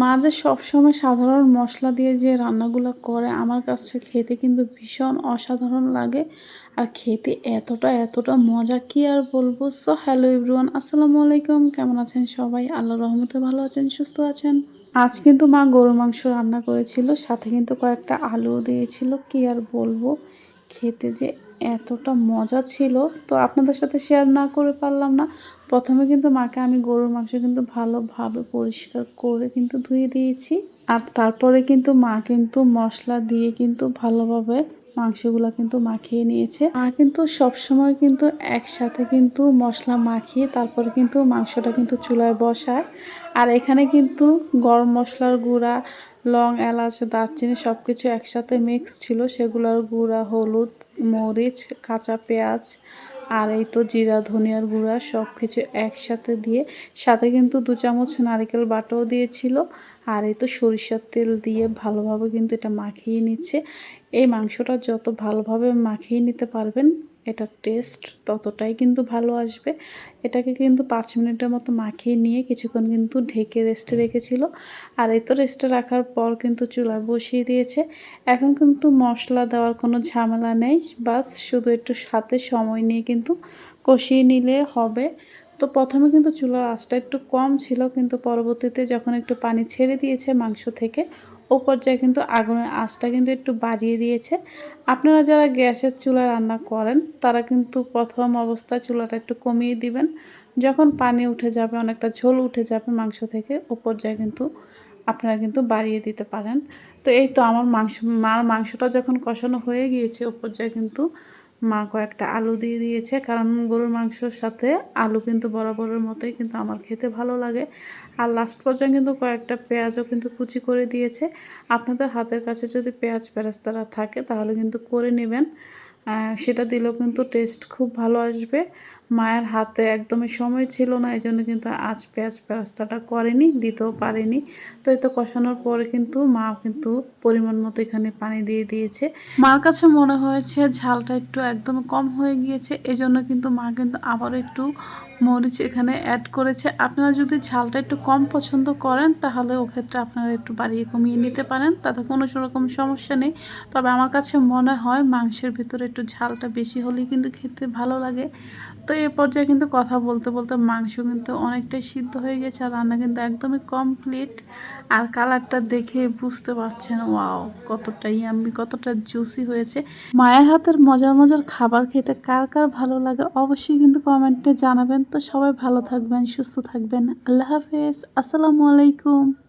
মা যে সবসময় সাধারণ মশলা দিয়ে যে রান্নাগুলো করে, আমার কাছে খেতে কিন্তু ভীষণ অসাধারণ লাগে। আর খেতে এতটা এতটা মজা, কি আর বলব? সো হ্যালো এভরিওয়ান আসসালামু আলাইকুম। কেমন আছেন সবাই? আল্লাহ রহমতে ভালো আছেন, সুস্থ আছেন? আজ কিন্তু মা গরু মাংস রান্না করেছিল, সাথে কিন্তু কয়েকটা আলু দিয়েছিল, কি আর বলব? খেতে যে এতটা মজা ছিল। তো আপনাদের সাথে শেয়ার না করে পারলাম না। প্রথমে কিন্তু মাকে আমি গরুর মাংস কিন্তু ভালোভাবে পরিষ্কার করে কিন্তু ধুয়ে দিয়েছি। আর তারপরে কিন্তু মা কিন্তু মশলা দিয়ে কিন্তু ভালোভাবে মাংসগুলো কিন্তু মাখিয়ে নিয়েছে। আর কিন্তু সব সময় কিন্তু একসাথে কিন্তু মশলা মাখিয়ে তারপরে কিন্তু মাংসটা কিন্তু চুলায় বসায়। আর এখানে কিন্তু গরম মশলার গুঁড়া, লং এলাচ, দারচিনি সব কিছু একসাথে মিক্স ছিল। সেগুলোর গুঁড়া, হলুদ মরিচ, কাঁচা পেঁয়াজ আর এই তো জিরা, ধনিয়ার গুঁড়া সব কিছু একসাথে দিয়ে, সাথে কিন্তু দু চামচ নারিকেল বাটাও দিয়েছিল। আর এই তো সরিষার তেল দিয়ে ভালোভাবে কিন্তু এটা মাখিয়ে নিচ্ছে। এই মাংসটা যত ভালোভাবে মাখিয়ে নিতে পারবেন এটার টেস্ট ততটাই কিন্তু ভালো আসবে। এটাকে কিন্তু পাঁচ মিনিটের মতো মাখিয়ে নিয়ে কিছুক্ষণ কিন্তু ঢেকে রেস্টে রেখেছিল। আর এই তো রেস্টে রাখার পর কিন্তু চুলায় বসিয়ে দিয়েছে। এখন কিন্তু মশলা দেওয়ার কোনো ঝামেলা নেই। বাস শুধু একটু সাথে সময় নিয়ে কিন্তু কষিয়ে নিলে হবে। তো প্রথমে কিন্তু চুলার আঁচটা একটু কম ছিল, কিন্তু পরবর্তীতে যখন একটু পানি ছেড়ে দিয়েছে মাংস থেকে, ও পর্যায়ে কিন্তু আগুনের আঁচটা কিন্তু একটু বাড়িয়ে দিয়েছে। আপনারা যারা গ্যাসের চুলা রান্না করেন, তারা কিন্তু প্রথম অবস্থায় চুলাটা একটু কমিয়ে দিবেন। যখন পানি উঠে যাবে, অনেকটা ঝোল উঠে যাবে মাংস থেকে, ও পর্যায়ে কিন্তু আপনারা কিন্তু বাড়িয়ে দিতে পারেন। তো এই তো আমার মাংস, মার মাংসটা যখন কষানো হয়ে গিয়েছে, ও পর্যায়ে কিন্তু মা কয়েকটা আলু দিয়ে দিয়েছে। কারণ গরুর মাংসর সাথে আলু কিন্তু বরাবরের মতোই কিন্তু আমার খেতে ভালো লাগে। আর লাস্ট পর্যায়ে কিন্তু কয়েকটা পেঁয়াজও কিন্তু কুচি করে দিয়েছে। আপনাদের হাতের কাছে যদি পেঁয়াজ পেরাস্তারা থাকে, তাহলে কিন্তু করে নেবেন। সেটা দিলেও কিন্তু টেস্ট খুব ভালো আসবে। মায়ের হাতে একদমই সময় ছিল না, এই জন্য কিন্তু আজ পেঁয়াজ পেঁয়াজটাটা করেনি, দিতেও পারেনি। তো এই তো কষানোর পরে কিন্তু মা কিন্তু পরিমাণ মতো এখানে পানি দিয়ে দিয়েছে। মার কাছে মনে হয়েছে ঝালটা একটু একদম কম হয়ে গিয়েছে এজন্য কিন্তু মা কিন্তু আবার একটু মরিচ এখানে অ্যাড করেছে। আপনারা যদি ঝালটা একটু কম পছন্দ করেন, তাহলে ওক্ষেত্রে আপনারা একটু বাড়িয়ে কমিয়ে নিতে পারেন, তাতে কোনো রকম সমস্যা নেই। তবে আমার কাছে মনে হয় মাংসের ভিতরে একটু ঝালটা বেশি হলেই কিন্তু খেতে ভালো লাগে। তো এ পর্যায়ে কিন্তু কথা বলতে বলতে মাংস কিন্তু অনেকটাই সিদ্ধ হয়ে গেছে আর রান্না কিন্তু একদমই কমপ্লিট আর কালারটা দেখে বুঝতে পারছেন ওয়াও কতটা ইয়াম্মি কতটা জুসি হয়েছে। মায়ের হাতের মজার মজার খাবার খেতে কার কার ভালো লাগে অবশ্যই কিন্তু কমেন্টে জানাবেন। তো সবাই ভালো থাকবেন, সুস্থ থাকবেন। আল্লাহ হাফেজ, আসসালামু আলাইকুম।